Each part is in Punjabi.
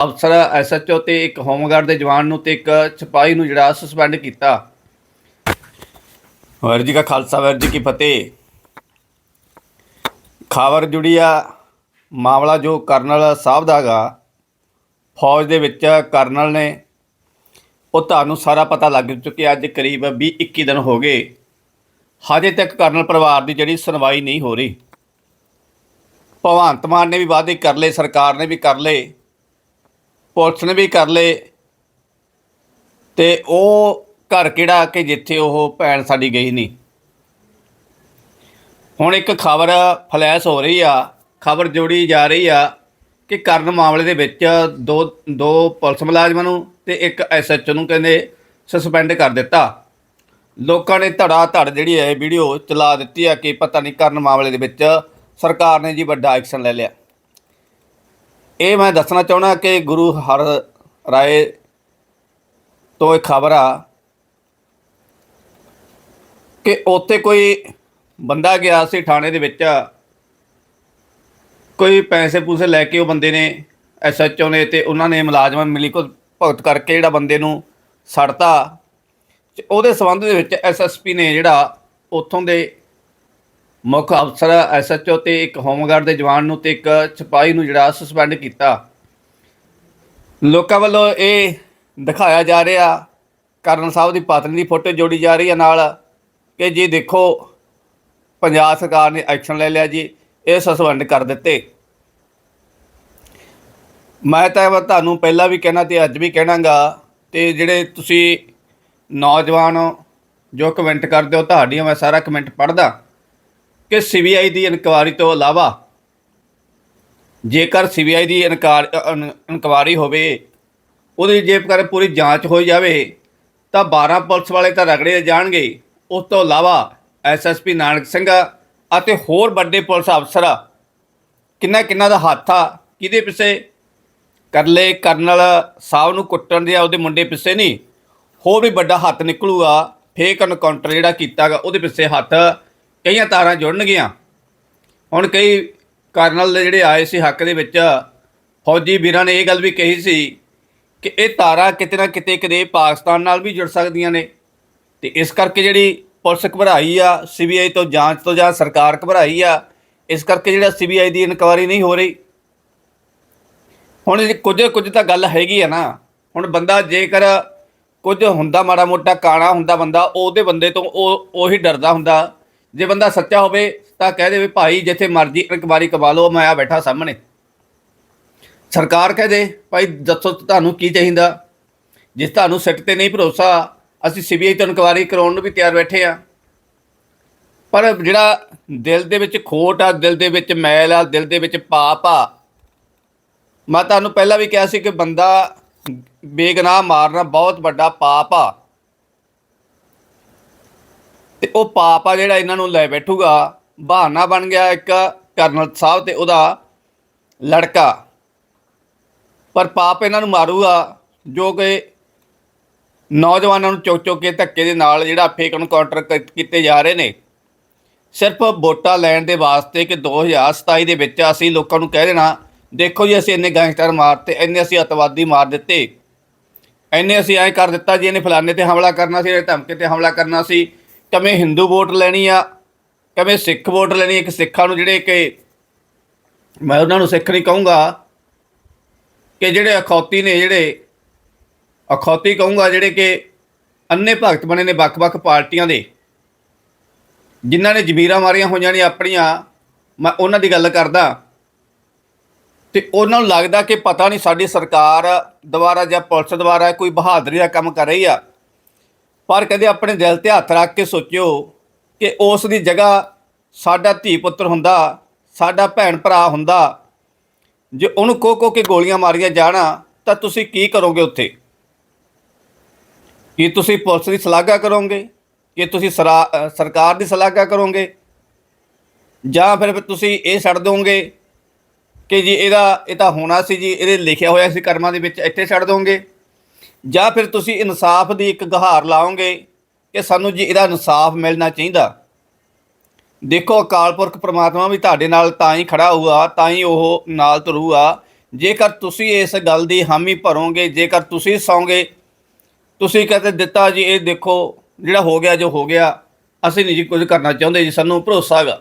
ਅਫਸਰ ਐਸਐਚਓ ਤੇ ਇੱਕ ਹੋਮਗਾਰਡ ਦੇ ਜਵਾਨ ਨੂੰ ਤੇ ਇੱਕ ਸਿਪਾਹੀ ਨੂੰ ਜਿਹੜਾ ਸਸਪੈਂਡ ਕੀਤਾ। ਵਾਹਿਗੁਰੂ ਜੀ ਕਾ ਖਾਲਸਾ, ਵਾਹਿਗੁਰੂ ਜੀ ਕੀ ਫਤਿਹ। ਖਬਰ ਜੁੜੀ ਆ ਮਾਮਲਾ ਜੋ ਕਰਨਲ ਸਾਹਿਬ ਦਾ ਗਾ ਫੌਜ ਦੇ ਵਿੱਚ ਕਰਨਲ ਨੇ, ਉਹ ਤੁਹਾਨੂੰ ਸਾਰਾ ਪਤਾ ਲੱਗ ਚੁੱਕਿਆ ਅੱਜ ਕਰੀਬ 20 21 ਦਿਨ ਹੋ ਗਏ। ਹਜੇ ਤੱਕ ਕਰਨਲ ਪਰਿਵਾਰ ਦੀ ਜਿਹੜੀ ਸੁਣਵਾਈ ਨਹੀਂ ਹੋ ਰਹੀ। ਭਗਵੰਤ ਮਾਨ ਨੇ ਵੀ ਵਾਅਦੇ ਕਰ ਲਏ, ਸਰਕਾਰ ਨੇ ਵੀ ਕਰ ਲਏ। ਪੁਲਿਸ ਨੇ ਵੀ ਕਰ ਲਏ। ਤੇ ਉਹ ਘਰ ਕਿਹੜਾ ਕਿ ਜਿੱਥੇ ਉਹ ਭੈਣ ਸਾਡੀ ਗਈ ਨਹੀਂ ਹੁਣ ਇੱਕ ਖਬਰ ਫਲੈਸ਼ ਹੋ ਰਹੀ ਆ, ਖਬਰ ਜੋੜੀ ਜਾ ਰਹੀ ਆ ਕਿ ਕਰਨ ਮਾਮਲੇ ਦੇ ਵਿੱਚ ਦੋ ਦੋ ਪੁਲਿਸ ਮੁਲਾਜ਼ਮਾਂ ਨੂੰ ਤੇ ਇੱਕ ਐਸਐਚਓ ਨੂੰ ਕਹਿੰਦੇ ਸਸਪੈਂਡ ਕਰ ਦਿੱਤਾ। ਲੋਕਾਂ ਨੇ ਧੜਾ ਧੜ ਜਿਹੜੀ ਹੈ ਵੀਡੀਓ ਚਲਾ ਦਿੱਤੀ ਆ ਕਿ ਪਤਾ ਨਹੀਂ ਕਰਨ ਮਾਮਲੇ ਦੇ ਵਿੱਚ ਸਰਕਾਰ ਨੇ ਜੀ ਵੱਡਾ ਐਕਸ਼ਨ ਲੈ ਲਿਆ। ਇਹ ਮੈਂ ਦੱਸਣਾ ਚਾਹਣਾ ਕਿ ਗੁਰੂ ਹਰ ਰਾਏ ਤੋਂ ਇੱਕ ਖਬਰ ਆ ਕਿ ਉੱਥੇ ਕੋਈ ਬੰਦਾ ਗਿਆ ਸੀ ਥਾਣੇ ਦੇ ਵਿੱਚ। ਕੋਈ ਪੈਸੇ ਪੂਸੇ ਲੈ ਕੇ ਉਹ ਬੰਦੇ ਨੇ ਐਸਐਚਓ ਨੇ ਤੇ ਉਹਨਾਂ ਨੇ ਮੁਲਾਜ਼ਮਾਂ ਮਿਲੀ ਕੋ ਭਗਤ ਕਰਕੇ ਜਿਹੜਾ ਬੰਦੇ ਨੂੰ ਸੜਤਾ। ਤੇ ਉਹਦੇ ਸੰਬੰਧ ਦੇ ਵਿੱਚ ਐਸਐਸਪੀ ਨੇ ਜਿਹੜਾ ਉੱਥੋਂ ਦੇ ਮੁੱਖ ਅਫਸਰ ਐਸਐਚਓ ਤੇ ਇੱਕ ਹੋਮਗਾਰਡ ਦੇ ਜਵਾਨ ਨੂੰ ਤੇ ਇੱਕ ਸਿਪਾਹੀ ਨੂੰ ਜਿਹੜਾ ਸਸਪੈਂਡ ਕੀਤਾ। ਲੋਕਾਂ ਵੱਲੋਂ ਇਹ ਦਿਖਾਇਆ ਜਾ ਰਿਹਾ ਕਰਨ ਸਾਹਿਬ ਦੀ ਪਤਨੀ ਦੀ ਫੋਟੋ ਜੋੜੀ ਜਾ ਰਹੀ ਹੈ ਨਾਲ ਕਿ ਜੀ ਦੇਖੋ, ਪੰਜਾਬ ਸਰਕਾਰ ਨੇ ਐਕਸ਼ਨ ਲੈ ਲਿਆ ਜੀ, ਇਹ ਸਸਪੈਂਡ ਕਰ ਦਿੱਤੇ। ਮੈਂ ਤਾਂ ਤੁਹਾਨੂੰ ਪਹਿਲਾਂ ਵੀ ਕਹਿਣਾ ਤੇ ਅੱਜ ਵੀ ਕਹਿਣਾਗਾ ਤੇ ਜਿਹੜੇ ਤੁਸੀਂ ਨੌਜਵਾਨ ਜੋ ਕਮੈਂਟ ਕਰਦੇ ਹੋ, ਤੁਹਾਡੀਆਂ ਮੈਂ ਸਾਰਾ ਕਮੈਂਟ ਪੜ੍ਹਦਾ। ਕਿ ਸੀਬੀਆਈ ਦੀ ਇਨਕੁਆਰੀ ਤੋਂ ਇਲਾਵਾ ਜੇਕਰ ਸੀਬੀਆਈ ਦੀ ਇਨਕਾਰ ਇਨ- ਇਨਕੁਆਰੀ ਹੋਵੇ, ਉਹਦੀ ਜੇਕਰ ਪੂਰੀ ਜਾਂਚ ਹੋਈ ਜਾਵੇ, ਤਾਂ 12 ਪੁਲਿਸ ਵਾਲੇ ਤਾਂ ਰਗੜੇ ਜਾਣਗੇ। ਉਸ ਤੋਂ ਇਲਾਵਾ ਐਸਐਸਪੀ ਨਾਨਕ ਸਿੰਘ ਅਤੇ ਹੋਰ ਵੱਡੇ ਪੁਲਿਸ ਅਫਸਰ ਕਿੰਨਾ ਕਿੰਨਾ ਦਾ ਹੱਥ ਆ, ਕਿਹਦੇ ਪਿੱਛੇ? ਕਰਲੇ ਕਰਨਲ ਸਾਹਿਬ ਨੂੰ ਕੁੱਟਣ ਦੇ ਉਹਦੇ ਮੁੰਡੇ ਪਿੱਛੇ ਨਹੀਂ, ਹੋਰ ਵੀ ਵੱਡਾ ਹੱਥ ਨਿਕਲੂਗਾ ਫੇਕ ਐਨਕਾਊਂਟਰ ਜਿਹੜਾ ਕੀਤਾਗਾ ਉਹਦੇ ਪਿੱਛੇ ਹੱਥ ਕਈਆਂ ਤਾਰਾਂ ਜੁੜਨਗੀਆਂ। ਹੁਣ ਕਈ ਕਰਨਲ ਦੇ ਜਿਹੜੇ ਆਏ ਸੀ ਹੱਕ ਦੇ ਵਿੱਚ, ਫੌਜੀ ਵੀਰਾਂ ਨੇ ਇਹ ਗੱਲ ਵੀ ਕਹੀ ਸੀ ਕਿ ਇਹ ਤਾਰਾਂ ਕਿਤੇ ਨਾ ਕਿਤੇ ਕਦੇ ਪਾਕਿਸਤਾਨ ਨਾਲ ਵੀ ਜੁੜ ਸਕਦੀਆਂ ਨੇ। ਤੇ ਇਸ ਕਰਕੇ ਜਿਹੜੀ ਪੁਲਿਸ ਘਬਰਾਈ ਆ, ਸੀਬੀਆਈ ਤੋਂ ਜਾਂਚ ਤੋਂ ਜਾਂ ਸਰਕਾਰ ਘਬਰਾਈ ਆ, ਇਸ ਕਰਕੇ ਜਿਹੜਾ ਸੀਬੀਆਈ ਦੀ ਇਨਕੁਆਇਰੀ ਨਹੀਂ ਹੋ ਰਹੀ। ਹੁਣ ਕੁਝ ਕੁਝ ਤਾਂ ਗੱਲ ਹੈਗੀ ਆ ਨਾ। ਹੁਣ ਬੰਦਾ ਜੇਕਰ ਕੁਝ ਹੁੰਦਾ ਮਾੜਾ ਮੋਟਾ ਕਾਣਾ ਹੁੰਦਾ ਬੰਦਾ, ਉਹਦੇ ਬੰਦੇ ਤੋਂ ਉਹ ਉਹੀ ਡਰਦਾ ਹੁੰਦਾ। ਜੇ ਬੰਦਾ ਸੱਚਾ ਹੋਵੇ ਤਾਂ ਕਹਿ ਦੇਵੇ, ਭਾਈ, ਜਿੱਥੇ ਮਰਜ਼ੀ ਇਨਕੁਆਰੀ ਕਰਵਾ ਲਓ, ਮੈਂ ਆ ਬੈਠਾ ਸਾਹਮਣੇ। ਸਰਕਾਰ ਕਹਿ ਦੇ, ਭਾਈ, ਦੱਸੋ ਤੁਹਾਨੂੰ ਕੀ ਚਾਹੀਦਾ? ਜਿਸ ਤੁਹਾਨੂੰ ਸਿੱਟ ਤੇ ਨਹੀਂ ਭਰੋਸਾ, ਅਸੀਂ ਸੀਬੀਆਈ ਤੋਂ ਇਨਕੁਆਰੀ ਕਰਾਉਣ ਨੂੰ ਵੀ ਤਿਆਰ ਬੈਠੇ ਆ। ਪਰ ਜਿਹੜਾ ਦਿਲ ਦੇ ਵਿੱਚ ਖੋਟ ਆ, ਦਿਲ ਦੇ ਵਿੱਚ ਮੈਲ ਆ, ਦਿਲ ਦੇ ਵਿੱਚ ਪਾਪ ਆ, ਮੈਂ ਤੁਹਾਨੂੰ ਪਹਿਲਾਂ ਵੀ ਕਿਹਾ ਸੀ ਕਿ ਬੰਦਾ ਬੇਗਨਾਹ ਮਾਰਨਾ ਬਹੁਤ ਵੱਡਾ ਪਾਪ ਆ। ਤੇ ਉਹ ਪਾਪ ਆ ਜਿਹੜਾ ਇਹਨਾਂ ਨੂੰ ਲੈ ਬੈਠੂਗਾ, ਬਹਾਨਾ ਬਣ ਗਿਆ ਇੱਕ ਕਰਨਲ ਸਾਹਿਬ ਤੇ ਉਹਦਾ ਲੜਕਾ। ਪਰ ਪਾਪ ਇਹਨਾਂ ਨੂੰ ਮਾਰੂਗਾ, ਜੋ ਕਿ ਨੌਜਵਾਨਾਂ ਨੂੰ ਚੁੱਕ ਚੁੱਕ ਕੇ ਧੱਕੇ ਦੇ ਨਾਲ ਜਿਹੜਾ ਫੇਕ ਐਨਕਾਊਂਟਰ ਕੀਤੇ ਜਾ ਰਹੇ ਨੇ। ਸਿਰਫ ਵੋਟਾਂ ਲੈਣ ਦੇ ਵਾਸਤੇ ਕਿ 2027 ਦੇ ਵਿੱਚ ਅਸੀਂ ਲੋਕਾਂ ਨੂੰ ਕਹਿ ਦੇਣਾ, ਦੇਖੋ ਜੀ ਅਸੀਂ ਇੰਨੇ ਗੈਂਗਸਟਰ ਮਾਰਤੇ ਇੰਨੇ ਅਸੀਂ ਅਤਵਾਦੀ ਮਾਰ ਦਿੱਤੇ। ਇੰਨੇ ਅਸੀਂ ਐਂ ਕਰ ਦਿੱਤਾ ਜੀ, ਇਹਨੇ ਫਲਾਣੇ ਤੇ ਹਮਲਾ ਕਰਨਾ ਸੀ, ਇਹਨੇ ਧਮਕੇ ਤੇ ਹਮਲਾ ਕਰਨਾ ਸੀ। ਕਵੇਂ ਹਿੰਦੂ ਵੋਟ ਲੈਣੀ ਆ, ਕਵੇਂ ਸਿੱਖ ਵੋਟ ਲੈਣੀ ਇੱਕ ਸਿੱਖਾਂ ਨੂੰ ਜਿਹੜੇ ਕਿ ਮੈਂ ਉਹਨਾਂ ਨੂੰ ਸਿੱਖ ਨਹੀਂ ਕਹੂੰਗਾ, ਕਿ ਜਿਹੜੇ ਅਖੌਤੀ ਨੇ, ਜਿਹੜੇ ਅਖੌਤੀ ਕਹੂੰਗਾ, ਜਿਹੜੇ ਕਿ ਅੰਨੇ ਭਗਤ ਬਣੇ ਨੇ ਵੱਖ-ਵੱਖ ਪਾਰਟੀਆਂ ਦੇ, ਜਿਨ੍ਹਾਂ ਨੇ ਜ਼ਮੀਰਾਂ ਮਾਰੀਆਂ ਹੋਈਆਂ ਨੇ ਆਪਣੀਆਂ, ਮੈਂ ਉਹਨਾਂ ਦੀ ਗੱਲ ਕਰਦਾ। ਤੇ ਉਹਨਾਂ ਨੂੰ ਲੱਗਦਾ ਕਿ ਪਤਾ ਨਹੀਂ ਸਾਡੀ ਸਰਕਾਰ ਦੁਆਰਾ ਜਾਂ ਪੁਲਿਸ ਦੁਆਰਾ ਕੋਈ ਬਹਾਦਰੀ ਦਾ ਕੰਮ ਕਰ ਰਹੀ ਆ। ਪਰ ਕਦੇ ਆਪਣੇ ਦਿਲ ਤੇ ਹੱਥ ਰੱਖ ਕੇ ਸੋਚਿਓ ਕਿ ਉਸ ਦੀ ਜਗ੍ਹਾ ਸਾਡਾ ਧੀ ਪੁੱਤਰ ਹੁੰਦਾ, ਸਾਡਾ ਭੈਣ ਭਰਾ ਹੁੰਦਾ। ਜੇ ਉਹਨੂੰ ਕੋ ਕੋ ਕੇ ਗੋਲੀਆਂ ਮਾਰੀਆਂ ਜਾਣਾ, ਤਾਂ ਤੁਸੀਂ ਕੀ ਕਰੋਗੇ ਉੱਥੇ? ਕੀ ਤੁਸੀਂ ਪੁਲਿਸ ਦੀ ਸ਼ਲਾਘਾ ਕਰੋਗੇ? ਕਿ ਤੁਸੀਂ ਸਰਾ- ਸਰਕਾਰ ਦੀ ਸ਼ਲਾਘਾ ਕਰੋਗੇ? ਜਾਂ ਫਿਰ ਤੁਸੀਂ ਇਹ ਛੱਡ ਦੋਗੇ ਕਿ ਜੀ ਇਹਦਾ, ਇਹ ਤਾਂ ਹੋਣਾ ਸੀ ਜੀ, ਇਹਦੇ ਲਿਖਿਆ ਹੋਇਆ ਸੀ ਕਰਮਾਂ ਦੇ ਵਿੱਚ, ਇੱਥੇ ਛੱਡ ਦੋਗੇ? ਜਾਂ ਫਿਰ ਤੁਸੀਂ ਇਨਸਾਫ ਦੀ ਇੱਕ ਗਹਾਰ ਲਾਓਗੇ ਕਿ ਸਾਨੂੰ ਜੀ ਇਹਦਾ ਇਨਸਾਫ ਮਿਲਣਾ ਚਾਹੀਦਾ। ਦੇਖੋ, ਅਕਾਲ ਪੁਰਖ ਪ੍ਰਮਾਤਮਾ ਵੀ ਤੁਹਾਡੇ ਨਾਲ ਤਾਂ ਹੀ ਖੜਾ ਹੋਊਗਾ, ਤਾਂ ਹੀ ਉਹ ਨਾਲ ਤੁਰੂਗਾ। ਜੇਕਰ ਤੁਸੀਂ ਇਸ ਗੱਲ ਦੀ ਹਾਮੀ ਭਰੋਗੇ, ਜੇਕਰ ਤੁਸੀਂ ਸੌਂਗੇ, ਤੁਸੀਂ ਕਹਿੰਦੇ ਦਿੱਤਾ ਜੀ, ਇਹ ਦੇਖੋ ਜਿਹੜਾ ਹੋ ਗਿਆ ਜੋ ਹੋ ਗਿਆ, ਅਸੀਂ ਨਹੀਂ ਜੀ ਕੁਝ ਕਰਨਾ ਚਾਹੁੰਦੇ ਜੀ, ਸਾਨੂੰ ਭਰੋਸਾ ਹੈਗਾ।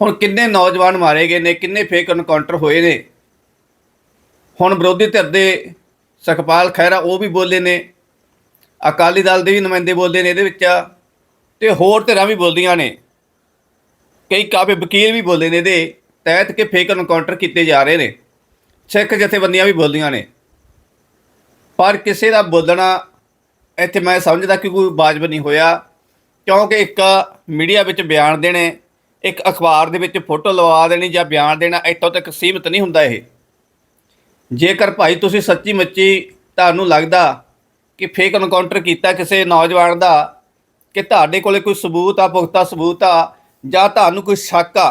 ਹੁਣ ਕਿੰਨੇ ਨੌਜਵਾਨ ਮਾਰੇ ਗਏ ਨੇ, ਕਿੰਨੇ ਫੇਕ ਐਨਕਾਊਂਟਰ ਹੋਏ ਨੇ। ਹੁਣ ਵਿਰੋਧੀ ਧਿਰ ਦੇ ਸੁਖਪਾਲ ਖਹਿਰਾ ਉਹ ਵੀ ਬੋਲੇ ਨੇ, ਅਕਾਲੀ ਦਲ ਦੇ ਵੀ ਨੁਮਾਇੰਦੇ ਬੋਲਦੇ ਨੇ ਇਹਦੇ ਵਿੱਚ ਤੇ ਹੋਰ ਧਿਰਾਂ ਵੀ ਬੋਲਦੀਆਂ ਨੇ। ਕਈ ਕਾਫੀ ਵਕੀਲ ਵੀ ਬੋਲੇ ਨੇ ਇਹਦੇ, ਤਹਿਤ ਕਿ ਫੇਕ ਐਨਕਾਊਂਟਰ ਕੀਤੇ ਜਾ ਰਹੇ ਨੇ। ਸਿੱਖ ਜਥੇਬੰਦੀਆਂ ਵੀ ਬੋਲਦੀਆਂ ਨੇ। ਪਰ ਕਿਸੇ ਦਾ ਬੋਲਣਾ ਇੱਥੇ ਮੈਂ ਸਮਝਦਾ ਕਿ ਕੋਈ ਵਾਜਬ ਨਹੀਂ ਹੋਇਆ, ਕਿਉਂਕਿ ਇੱਕ ਮੀਡੀਆ ਵਿੱਚ ਬਿਆਨ ਦੇਣੇ, ਇੱਕ ਅਖਬਾਰ ਦੇ ਵਿੱਚ ਫੋਟੋ ਲਵਾ ਦੇਣੀ ਜਾਂ ਬਿਆਨ ਦੇਣਾ ਇੱਥੋਂ ਤੱਕ ਸੀਮਿਤ ਨਹੀਂ ਹੁੰਦਾ ਇਹ। ਜੇਕਰ ਭਾਈ ਤੁਸੀਂ ਸੱਚੀ ਮੱਚੀ ਤੁਹਾਨੂੰ ਲੱਗਦਾ ਕਿ ਫੇਕ ਐਨਕਾਊਂਟਰ ਕੀਤਾ ਕਿਸੇ ਨੌਜਵਾਨ ਦਾ, ਕਿ ਤੁਹਾਡੇ ਕੋਲੇ ਕੋਈ ਸਬੂਤ ਆ, ਪੁਖਤਾ ਸਬੂਤ ਆ, ਜਾਂ ਤੁਹਾਨੂੰ ਕੋਈ ਸ਼ੱਕ ਆ,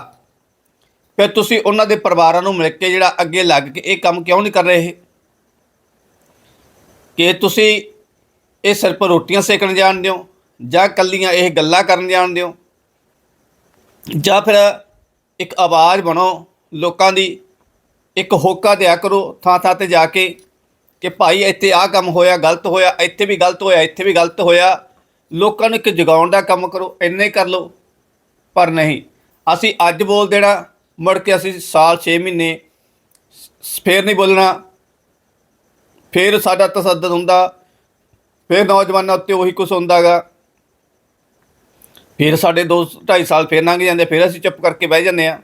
ਫਿਰ ਤੁਸੀਂ ਉਹਨਾਂ ਦੇ ਪਰਿਵਾਰਾਂ ਨੂੰ ਮਿਲ ਕੇ ਜਿਹੜਾ ਅੱਗੇ ਲੱਗ ਕੇ ਇਹ ਕੰਮ ਕਿਉਂ ਨਹੀਂ ਕਰ ਰਹੇ? ਕਿ ਤੁਸੀਂ ਇਹ ਸਿਰਫ ਰੋਟੀਆਂ ਸੇਕਣ ਜਾਣਦੇ ਹੋ, ਜਾਂ ਕੱਲੀਆਂ ਇਹ ਗੱਲਾਂ ਕਰਨ ਜਾਣਦੇ ਹੋ? ਜਾਂ ਫਿਰ ਇੱਕ ਆਵਾਜ਼ ਬਣੋ ਲੋਕਾਂ ਦੀ ਇੱਕ ਹੋਕਾ ਦਿਆ ਕਰੋ, ਥਾਂ ਥਾਂ ਤੇ ਜਾ ਕੇ ਕਿ ਭਾਈ ਇੱਥੇ ਆਹ ਕੰਮ ਹੋਇਆ, ਗਲਤ ਹੋਇਆ, ਇੱਥੇ ਵੀ ਗਲਤ ਹੋਇਆ, ਇੱਥੇ ਵੀ ਗਲਤ ਹੋਇਆ। ਲੋਕਾਂ ਨੂੰ ਇੱਕ ਜਗਾਉਣ ਦਾ ਕੰਮ ਕਰੋ, ਇੰਨੇ ਕਰ ਲਓ, ਪਰ ਨਹੀਂ। ਅਸੀਂ ਅੱਜ ਬੋਲ ਦੇਣਾ, ਮੁੜ ਕੇ ਅਸੀਂ ਸਾਲ 6 ਮਹੀਨੇ ਸ- ਫੇਰ ਨਹੀਂ ਬੋਲਣਾ। ਫੇਰ ਸਾਡਾ ਤਸੱਦਦ ਹੁੰਦਾ, ਫੇਰ ਨੌਜਵਾਨਾਂ ਉੱਤੇ ਉਹੀ ਕੁਝ ਹੁੰਦਾਗਾ। ਫਿਰ ਸਾਡੇ 2 2.5 ਸਾਲ ਫੇਰ ਲੰਘ ਜਾਂਦੇ, ਫਿਰ ਅਸੀਂ ਚੁੱਪ ਕਰਕੇ ਬਹਿ ਜਾਂਦੇ ਆ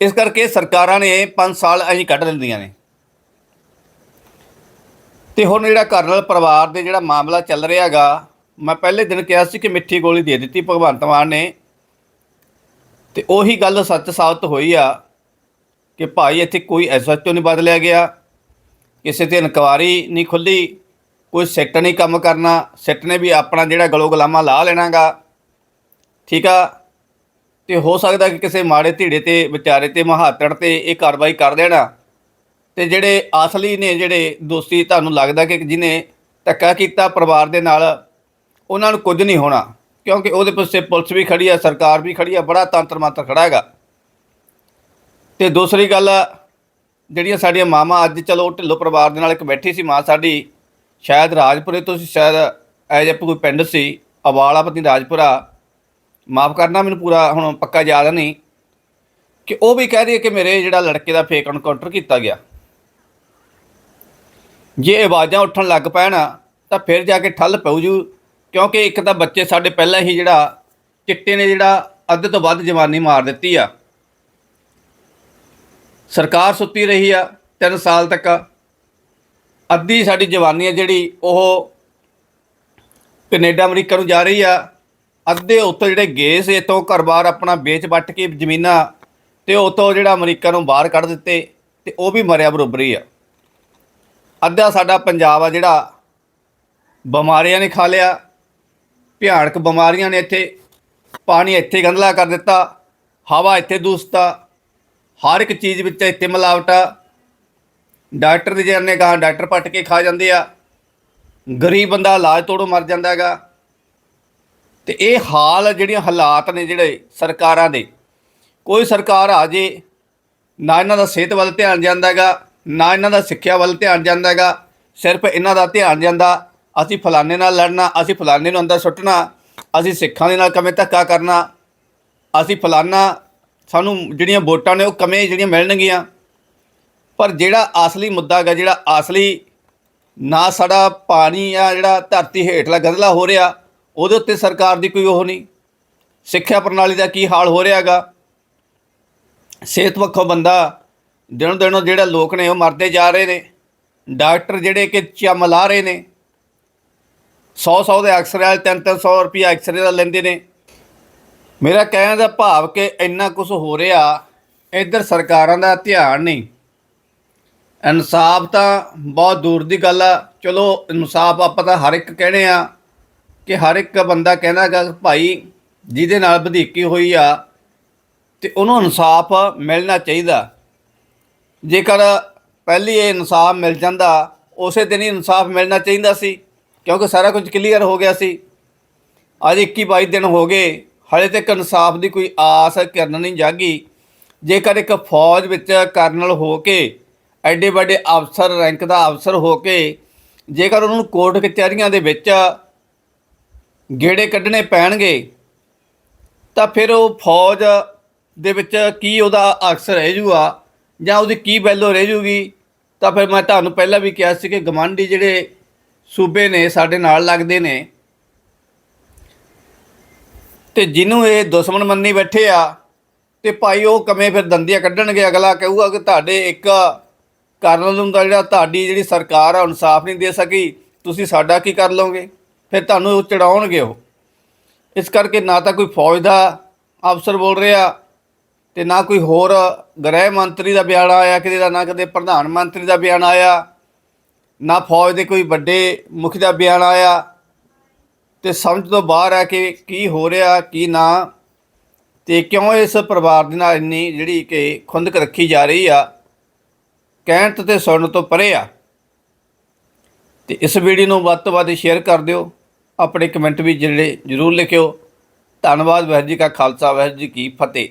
ਇਸ ਕਰਕੇ ਸਰਕਾਰਾਂ ਨੇ 5 ਸਾਲ ਅਸੀਂ ਕੱਢ ਦਿੰਦੀਆਂ ਨੇ। ਤੇ ਹੁਣ ਜਿਹੜਾ ਘਰ ਨਾਲ ਪਰਿਵਾਰ ਦੇ ਜਿਹੜਾ ਮਾਮਲਾ ਚੱਲ ਰਿਹਾਗਾ ਮੈਂ ਪਹਿਲੇ ਦਿਨ ਕਿਹਾ ਸੀ ਕਿ ਮਿੱਠੀ ਗੋਲੀ ਦੇ ਦਿੱਤੀ ਭਗਵੰਤ ਮਾਨ ਨੇ। ਤੇ ਉਹੀ ਗੱਲ ਸੱਚ ਸਾਬਤ ਹੋਈ ਆ ਕਿ ਭਾਈ ਇੱਥੇ ਕੋਈ ਐਸਐਚਓ ਨਹੀਂ ਬਦਲਿਆ ਗਿਆ। ਕਿਸੇ ਤੇ ਇਨਕੁਆਰੀ ਨਹੀਂ ਖੁੱਲੀ, ਕੋਈ ਸਿੱਟ ਨਹੀਂ ਕੰਮ ਕਰਨਾ, ਸਿੱਟ ਨੇ ਵੀ ਆਪਣਾ ਜਿਹੜਾ ਗਲੋ ਗਲਾਮਾ ਲਾ ਲੈਣਾਗਾ। ਠੀਕ ਆ? ਤੇ ਹੋ ਸਕਦਾ ਕਿ ਕਿਸੇ ਮਾੜੇ ਧੀੜੇ ਤੇ, ਵਿਚਾਰੇ ਤੇ, ਮਹਾਤੜ ਤੇ ਇਹ ਕਾਰਵਾਈ ਕਰ ਦੇਣਾ। ਤੇ ਜਿਹੜੇ ਅਸਲੀ ਨੇ, ਜਿਹੜੇ ਦੋਸਤੀ ਤੁਹਾਨੂੰ ਲੱਗਦਾ ਕਿ ਜਿਹਨੇ ਧੱਕਾ ਕੀਤਾ ਪਰਿਵਾਰ ਦੇ ਨਾਲ, ਉਹਨਾਂ ਨੂੰ ਕੁਝ ਨਹੀਂ ਹੋਣਾ। ਕਿਉਂਕਿ ਉਹਦੇ ਪਿੱਛੇ ਪੁਲਿਸ ਵੀ ਖੜੀ ਆ, ਸਰਕਾਰ ਵੀ ਖੜੀ ਆ, ਬੜਾ ਤੰਤਰ ਮੰਤਰ ਖੜਾ ਹੈਗਾ। ਤੇ ਦੂਸਰੀ ਗੱਲ, ਜਿਹੜੀਆਂ ਸਾਡੀਆਂ ਮਾਵਾਂ, ਅੱਜ ਚਲੋ ਢਿੱਲੋਂ ਪਰਿਵਾਰ ਦੇ ਨਾਲ ਇੱਕ ਬੈਠੀ ਸੀ ਮਾਂ ਸਾਡੀ, ਸ਼ਾਇਦ ਰਾਜਪੁਰੇ ਤੋਂ ਸੀ, ਸ਼ਾਇਦ ਐਜ ਕੋਈ ਪਿੰਡ ਸੀ, ਅਵਾਲਾ ਪਤੀ ਰਾਜਪੁਰਾ ਮਾਫ ਕਰਨਾ, ਮੈਨੂੰ ਪੂਰਾ ਹੁਣ ਪੱਕਾ ਯਾਦ ਨਹੀਂ ਕਿ ਉਹ ਵੀ ਕਹਿ ਰਹੀ ਹੈ ਕਿ ਮੇਰੇ ਜਿਹੜਾ ਲੜਕੇ ਦਾ ਫੇਕ ਐਨਕਾਊਂਟਰ ਕੀਤਾ ਗਿਆ। ਜੇ ਆਵਾਜ਼ਾਂ ਉੱਠਣ ਲੱਗ ਪੈਣ, ਤਾਂ ਫਿਰ ਜਾ ਕੇ ਠੱਲ ਪਊ ਜੂ, ਕਿਉਂਕਿ ਇੱਕ ਤਾਂ ਬੱਚੇ ਸਾਡੇ ਪਹਿਲਾਂ ਹੀ ਜਿਹੜਾ ਚਿੱਟੇ ਨੇ ਜਿਹੜਾ ਅੱਧ ਤੋਂ ਵੱਧ ਜਵਾਨੀ ਮਾਰ ਦਿੱਤੀ ਆ। ਸਰਕਾਰ ਸੁੱਤੀ ਰਹੀ ਆ 3 ਸਾਲ ਤੱਕ। ਅੱਧੀ ਸਾਡੀ ਜਵਾਨੀ ਆ ਜਿਹੜੀ ਉਹ ਕੈਨੇਡਾ, ਅਮਰੀਕਾ ਨੂੰ ਜਾ ਰਹੀ ਆ। ਅੱਧੇ ਉੱਥੋਂ ਜਿਹੜੇ ਗਏ ਸੀ, ਇੱਥੋਂ ਘਰ-ਬਾਰ ਆਪਣਾ ਵੇਚ ਵੱਟ ਕੇ ਜ਼ਮੀਨਾਂ ਤੇ ਉੱਥੋਂ ਜਿਹੜਾ ਅਮਰੀਕਾ ਨੂੰ ਬਾਹਰ ਕੱਢ ਦਿੱਤੇ ਤੇ ਉਹ ਵੀ ਮਰਿਆ ਬਰੋਬਰੀ ਆ। ਅੱਧਾ ਸਾਡਾ ਪੰਜਾਬ ਆ ਜਿਹੜਾ ਬਿਮਾਰੀਆਂ ਨੇ ਖਾ ਲਿਆ, ਭਿਆਨਕ ਬਿਮਾਰੀਆਂ ਨੇ ਇੱਥੇ, ਪਾਣੀ ਇੱਥੇ ਗੰਦਲਾ ਕਰ ਦਿੱਤਾ, ਹਵਾ ਇੱਥੇ ਦੂਸਤਾ, ਹਰ ਇੱਕ ਚੀਜ਼ ਵਿੱਚ ਇੱਥੇ ਮਿਲਾਵਟ ਆ। ਡਾਕਟਰ ਦੇ ਜਾਨੇ ਗਾਂ ਡਾਕਟਰ ਪੱਟ ਕੇ ਖਾ ਜਾਂਦੇ ਆ। ਗਰੀਬ ਬੰਦਾ ਇਲਾਜ ਤੋੜੋ ਮਰ ਜਾਂਦਾ ਹੈਗਾ। ਤੇ ਇਹ ਹਾਲ ਜਿਹੜੀਆਂ ਹਾਲਾਤ ਨੇ ਜਿਹੜੇ ਸਰਕਾਰਾਂ ਦੇ, ਕੋਈ ਸਰਕਾਰ ਆ ਜੇ ਨਾ ਇਹਨਾਂ ਦਾ ਸਿਹਤ ਵੱਲ ਧਿਆਨ ਜਾਂਦਾ ਹੈਗਾ, ਨਾ ਇਹਨਾਂ ਦਾ ਸਿੱਖਿਆ ਵੱਲ ਧਿਆਨ ਜਾਂਦਾ ਹੈਗਾ, ਸਿਰਫ ਇਹਨਾਂ ਦਾ ਧਿਆਨ ਜਾਂਦਾ, ਅਸੀਂ ਫਲਾਣੇ ਨਾਲ ਲੜਨਾ, ਅਸੀਂ ਫਲਾਣੇ ਨੂੰ ਅੰਦਰ ਸੁੱਟਣਾ, ਅਸੀਂ ਸਿੱਖਾਂ ਦੇ ਨਾਲ ਕਵੇਂ ਧੱਕਾ ਕਰਨਾ, ਅਸੀਂ ਫਲਾਨਾ ਸਾਨੂੰ ਜਿਹੜੀਆਂ ਵੋਟਾਂ ਨੇ ਉਹ ਕਵੇਂ ਜਿਹੜੀਆਂ ਮਿਲਣਗੀਆਂ। ਪਰ ਜਿਹੜਾ ਅਸਲੀ ਮੁੱਦਾ ਹੈਗਾ, ਜਿਹੜਾ ਅਸਲੀ ਨਾ ਸਾਡਾ ਪਾਣੀ ਆ ਜਿਹੜਾ ਧਰਤੀ ਹੇਠਲਾ ਗੰਦਲਾ ਹੋ ਰਿਹਾ ਉਹਦੇ ਉੱਤੇ ਸਰਕਾਰ ਦੀ ਕੋਈ ਉਹ ਨਹੀਂ। ਸਿੱਖਿਆ ਪ੍ਰਣਾਲੀ ਦਾ ਕੀ ਹਾਲ ਹੋ ਰਿਹਾ ਹੈਗਾ ਸਿਹਤ ਪੱਖੋਂ ਬੰਦਾ ਦਿਨੋਂ ਦਿਨ ਜਿਹੜੇ ਲੋਕ ਨੇ ਉਹ ਮਰਦੇ ਜਾ ਰਹੇ ਨੇ। ਡਾਕਟਰ ਜਿਹੜੇ ਕਿ ਚਮ ਲਾ ਰਹੇ ਨੇ। 100 100 ਦੇ ਐਕਸਰੇ ਵਾਲੇ 3 300 ਰੁਪਏ ਐਕਸਰੇ ਦਾ ਲੈਂਦੇ ਨੇ। ਮੇਰਾ ਕਹਿਣ ਦਾ ਭਾਵ ਕਿ ਇੰਨਾ ਕੁਝ ਹੋ ਰਿਹਾ, ਇੱਧਰ ਸਰਕਾਰਾਂ ਦਾ ਧਿਆਨ ਨਹੀਂ। ਇਨਸਾਫ ਤਾਂ ਬਹੁਤ ਦੂਰ ਦੀ ਗੱਲ ਆ। ਚਲੋ ਇਨਸਾਫ ਆਪਾਂ ਤਾਂ ਹਰ ਇੱਕ ਕਹਿੰਦੇ ਆ। ਕਿ ਹਰ ਇੱਕ ਬੰਦਾ ਕਹਿੰਦਾ ਗਾ ਭਾਈ, ਜਿਹਦੇ ਨਾਲ ਵਧੀਕੀ ਹੋਈ ਆ, ਤੇ ਉਹਨੂੰ ਇਨਸਾਫ ਮਿਲਣਾ ਚਾਹੀਦਾ। ਜੇਕਰ ਪਹਿਲੀ ਇਹ ਇਨਸਾਫ ਮਿਲ ਜਾਂਦਾ, ਉਸੇ ਦਿਨ ਹੀ ਇਨਸਾਫ ਮਿਲਣਾ ਚਾਹੀਦਾ ਸੀ, ਕਿਉਂਕਿ ਸਾਰਾ ਕੁਝ ਕਲੀਅਰ ਹੋ ਗਿਆ ਸੀ। ਅੱਜ 21 22 ਦਿਨ ਹੋ ਗਏ, ਹਲੇ ਤੱਕ ਇਨਸਾਫ ਦੀ ਕੋਈ ਆਸ ਕਰਨ ਨਹੀਂ ਜਾਗੀ। ਜੇਕਰ ਇੱਕ ਫੌਜ ਵਿੱਚ ਕਰਨਲ ਹੋ ਕੇ, ਐਡੇ ਵੱਡੇ ਅਫਸਰ, ਰੈਂਕ ਦਾ ਅਫਸਰ ਹੋ ਕੇ, ਜੇਕਰ ਉਹਨਾਂ ਨੂੰ ਕੋਰਟ ਕਚਹਿਰੀਆਂ ਦੇ ਵਿੱਚ ਗੇੜੇ ਕੱਢਣੇ ਪੈਣਗੇ, ਤਾਂ ਫਿਰ ਉਹ ਫੌਜ ਦੇ ਵਿੱਚ ਕੀ ਉਹਦਾ ਅਕਸਰ ਰਹਿ ਜੂਗਾ ਜਾਂ ਉਹਦੀ ਕੀ ਵੈਲਿਊ ਰਹਿ ਜੂਗੀ, ਤਾਂ ਫਿਰ ਮੈਂ ਤੁਹਾਨੂੰ ਪਹਿਲਾਂ ਵੀ ਕਿਹਾ ਸੀ ਕਿ ਗਵਾਂਢੀ ਜਿਹੜੇ ਸੂਬੇ ਨੇ, ਸਾਡੇ ਨਾਲ ਲੱਗਦੇ ਨੇ, ਤੇ ਜਿਹਨੂੰ ਇਹ ਦੁਸ਼ਮਣ ਮੰਨੀ ਬੈਠੇ ਆ, ਤੇ ਭਾਈ ਉਹ ਕਮੇ ਫਿਰ ਦੰਦੀਆਂ ਕੱਢਣਗੇ? ਅਗਲਾ ਕਹੂਗਾ ਕਿ ਤੁਹਾਡੇ ਇੱਕ ਕਰਨਲ ਨੂੰ ਦਾ ਜਿਹੜਾ ਤੁਹਾਡੀ ਜਿਹੜੀ ਸਰਕਾਰ ਆ ਇਨਸਾਫ ਨਹੀਂ ਦੇ ਸਕੀ, ਤੁਸੀਂ ਸਾਡਾ ਕੀ ਕਰ ਲਓਗੇ? ਫਿਰ ਤੁਹਾਨੂੰ ਉਹ ਚੜਾਉਣਗੇ ਉਹ। ਇਸ ਕਰਕੇ ਨਾ ਤਾਂ ਕੋਈ ਫੌਜ ਦਾ ਅਫਸਰ ਬੋਲ ਰਿਹਾ ਤੇ ਨਾ ਕੋਈ ਹੋਰ ਗ੍ਰਹਿ ਮੰਤਰੀ ਦਾ ਬਿਆਨ ਆਇਆ, ਕਿਤੇ ਦਾ ਨਾ ਕਦੇ ਪ੍ਰਧਾਨ ਮੰਤਰੀ ਦਾ ਬਿਆਨ ਆਇਆ, ਨਾ ਫੌਜ ਦੇ ਕੋਈ ਵੱਡੇ ਮੁਖੀ ਦਾ ਬਿਆਨ ਆਇਆ। ਤੇ ਸਮਝ ਤੋਂ ਬਾਹਰ ਆ ਕਿ ਕੀ ਹੋ ਰਿਹਾ, ਕੀ ਨਾ। ਤੇ ਕਿਉਂ ਇਸ ਪਰਿਵਾਰ ਦੇ ਨਾਲ ਇੰਨੀ ਜਿਹੜੀ ਕਿ ਖੁੰਦਕ ਰੱਖੀ ਜਾ ਰਹੀ ਆ, ਕਹਿਣ ਤੇ ਸੁਣਨ ਤੋਂ ਪਰੇ ਆ। ਤੇ ਇਸ ਵੀਡੀਓ ਨੂੰ ਵੱਧ ਤੋਂ ਵੱਧ ਸ਼ੇਅਰ ਕਰ ਦਿਓ। ਆਪਣੇ ਕਮੈਂਟ ਵੀ ਜਿਹੜੇ ਜ਼ਰੂਰ ਲਿਖਿਓ। ਧੰਨਵਾਦ ਵਾਹਿਗੁਰੂ ਜੀ ਕਾ ਖਾਲਸਾ, ਵਾਹਿਗੁਰੂ ਜੀ ਕੀ ਫਤਿਹ।